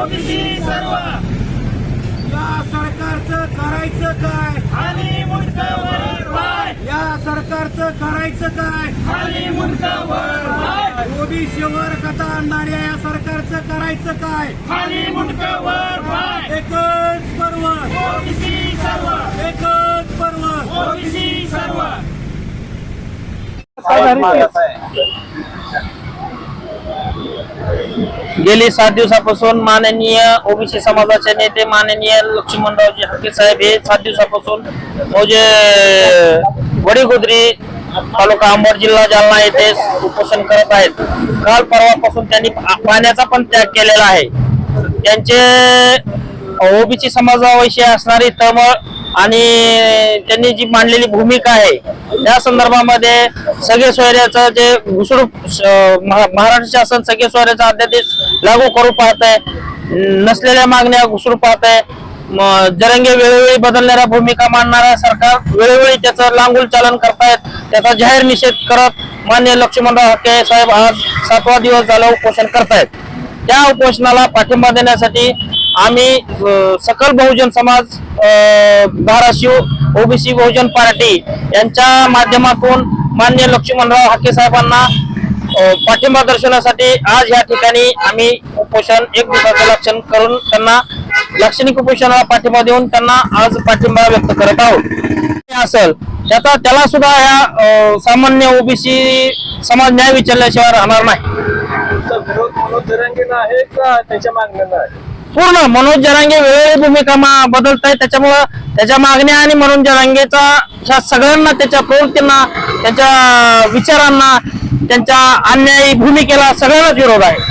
OBC सर्व. या सरकारचं करायचं काय? खाली मुंडकावर या सरकारचं करायचं काय? खाली मुंडकावर ओबीसीवर कथा आणणाऱ्या या सरकारचं करायचं काय? खाली मुंडकावर एकच पर्व. ओबीसी सर्व. एकच पर्व. ओबीसी सर्व. गेली सात दिवसापासून माननीय ओबीसी समाजाचे नेते माननीय लक्ष्मणरावजी हक्के साहेब हे सात दिवसापासून म्हणजे वडीगोद्री तालुका अंबड जिल्हा जालना येथे उपोषण करत आहेत. काल परवापासून त्यांनी पाण्याचा पण त्याग केलेला आहे. त्यांचे ओबीसी समाजाविषयी असणारी तळमळ आणि त्यांनी जी मांडलेली भूमिका आहे त्या संदर्भामध्ये सगळे सोयऱ्याचं जे घुसडू महा- महाराष्ट्र शासन सगळे सोयऱ्याचा अध्यादेश लागू करू पाहत आहे. नसलेल्या मागण्या घुसडू पाहत आहे. जरंगे वेळोवेळी बदलणाऱ्या भूमिका मांडणारा सरकार वेळोवेळी त्याचं लांगुल चालन करतायत. त्याचा जाहीर निषेध करत मान्य लक्ष्मणराव हके साहेब आज सातवा दिवस झाला उपोषण करतायत. त्या उपोषणाला पाठिंबा देण्यासाठी आम्ही सकल बहुजन समाज धाराशिव ओबीसी बहुजन पार्टी यांच्या माध्यमातून मान्य लक्ष्मणराव हाके साहेबांना पाठिंबा दर्शवण्यासाठी आज या ठिकाणी आम्ही उपोषण एक दिवसाचं लक्षण करून त्यांना लाक्षणिक उपोषणाला पाठिंबा देऊन त्यांना आज पाठिंबा व्यक्त करत आहोत. असेल त्याचा त्याला सुद्धा या सामान्य ओबीसी समाज न्याय विचारल्याशिवाय राहणार नाही. पूर्ण मनोज जरांगे वेगवेगळी भूमिका बदलत आहे त्याच्यामुळं त्याच्या मागण्या आणि मनोज जरांगेचा ह्या सगळ्यांना त्याच्या प्रवृत्तींना त्याच्या विचारांना त्यांच्या अन्यायी भूमिकेला सगळ्यांनाच विरोध आहे.